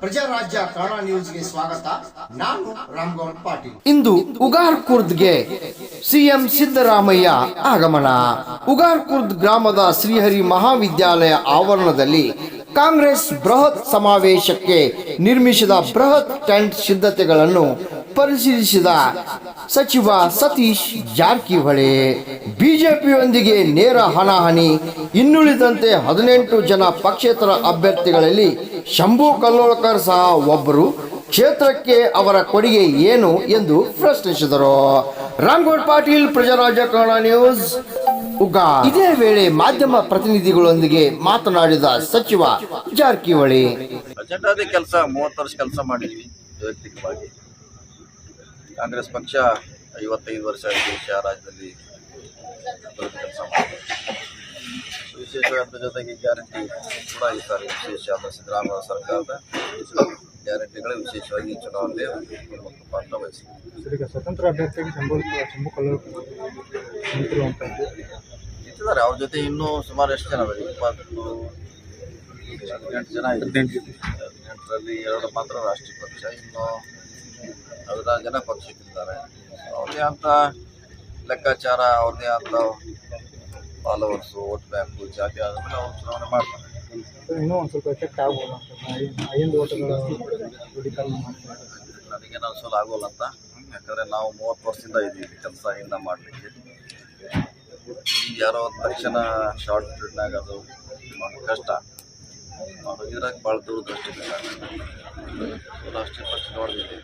ಪ್ರಜಾರಾಜ್ಯ ಕನ್ನಡ ನ್ಯೂಸ್ಗೆ ಸ್ವಾಗತ. ನಾನು ಪಾಟೀಲ್. ಇಂದು ಉಗಾರ್ ಕುರ್ದ್ಗೆ ಸಿಎಂ ಸಿದ್ದರಾಮಯ್ಯ ಆಗಮನ. ಉಗಾರ್ ಕುರ್ದ್ ಗ್ರಾಮದ ಶ್ರೀಹರಿ ಮಹಾವಿದ್ಯಾಲಯ ಆವರಣದಲ್ಲಿ ಕಾಂಗ್ರೆಸ್ ಬೃಹತ್ ಸಮಾವೇಶಕ್ಕೆ ನಿರ್ಮಿಸಿದ ಬೃಹತ್ ಟೆಂಟ್ ಸಿದ್ಧತೆಗಳನ್ನು ಪರಿಶೀಲಿಸಿದ ಸಚಿವ ಸತೀಶ್ ಜಾರಕಿಹೊಳಿ, ಬಿಜೆಪಿಯೊಂದಿಗೆ ನೇರ ಹಣಾಹಣಿ, ಇನ್ನುಳಿದಂತೆ ಹದಿನೆಂಟು ಜನ ಪಕ್ಷೇತರ ಅಭ್ಯರ್ಥಿಗಳಲ್ಲಿ ಶಂಭು ಕಲ್ಲೋಳ್ಕರ್ ಸಹ ಒಬ್ಬರು ಕ್ಷೇತ್ರಕ್ಕೆ ಅವರ ಕೊಡುಗೆ ಏನು ಎಂದು ಪ್ರಶ್ನಿಸಿದರು. ರಾಮ್ಗೌಡ್ ಪಾಟೀಲ್ ಪ್ರಜಾರಾಜ ಕನ್ನಡ ನ್ಯೂಸ್ ಉಗಾ ಇದೇ ವೇಳೆ ಮಾಧ್ಯಮ ಪ್ರತಿನಿಧಿಗಳೊಂದಿಗೆ ಮಾತನಾಡಿದ ಸಚಿವ ಜಾರಕಿಹೊಳಿ. ಕೆಲಸ, ಮೂವತ್ತು ವರ್ಷ ಕೆಲಸ ಮಾಡಿದ್ವಿ ವೈಯಕ್ತಿಕವಾಗಿ ಕಾಂಗ್ರೆಸ್ ಪಕ್ಷ ಐವತ್ತೈದು ವರ್ಷ ಈ ದೇಶ ರಾಜ್ಯದಲ್ಲಿ ಅಭಿವೃದ್ಧಿ ಕೆಲಸ ಮಾಡಿದೆ ವಿಶೇಷವಾದ ಜೊತೆಗೆ ಗ್ಯಾರಂಟಿ ಕೂಡ ಈ ಸಾರಿ ವಿಶೇಷವಾದ ಸಿದ್ದರಾಮಯ್ಯ ಸರ್ಕಾರದ ಗ್ಯಾರಂಟಿಗಳು ವಿಶೇಷವಾಗಿ ಚುನಾವಣೆ ಒಂದು ಪಾತ್ರ ವಹಿಸಿದೆ ಸ್ವತಂತ್ರ ಅಭ್ಯರ್ಥಿಗೆ ಇಟ್ಟಿದ್ದಾರೆ ಅವ್ರ ಜೊತೆ ಇನ್ನೂ ಸುಮಾರು ಎಷ್ಟು ಜನ ಇದೆ ಇಪ್ಪತ್ತು ಹದಿನೆಂಟು ಜನ ಇದೆ ಹದಿನೆಂಟರಲ್ಲಿ ಎರಡು ಮಾತ್ರ ರಾಷ್ಟ್ರೀಯ ಪಕ್ಷ ಇನ್ನು ಹದಿನಾರು ಜನ ಪಕ್ಷಕ್ಕಿದ್ದಾರೆ ಅವ್ರದೇ ಅಂತ ಲೆಕ್ಕಾಚಾರ ಅವ್ರದ್ದೇ ಅಂತ ಫಾಲೋವರ್ಸು ಓಟ್ ಬ್ಯಾಂಕು ಜಾತಿ ಆದಮೇಲೆ ಅವ್ರು ಚುನಾವಣೆ ಮಾಡ್ತಾರೆ. ನನಗೇನು ಇನ್ನೂ ಒಂದು ಸ್ವಲ್ಪ ಎಫೆಕ್ಟ್ ಆಗ್ಬೋದು ಅಂತ ಐದು ಓಟುಗಳ ದೃಢೀಕರಣ ಮಾಡ್ತಾರೆ. ನನಗೆ ಅನ್ಸೋದು ಆಗೋಲ್ಲ ಅಂತ. ಯಾಕಂದರೆ ನಾವು ಮೂವತ್ತು ವರ್ಷದಿಂದ ಇದ್ದೀವಿ ಕೆಲಸ ಇಂದ ಮಾಡಲಿಕ್ಕೆ. ಯಾರೋ ಒಂದ್ ತಕ್ಷಣ ಶಾರ್ಟ್ ಪೀರಿಯಡ್ನಾಗ ಅದು ಮಾಡೋದು ಕಷ್ಟ. ಇದ್ರಾಗ ಭಾಳ ದೂರದೃಷ್ಟಿ ಇಲ್ಲ ರಾಷ್ಟ್ರೀಯ ಪಕ್ಷ ನೋಡಿದ್ದೀವಿ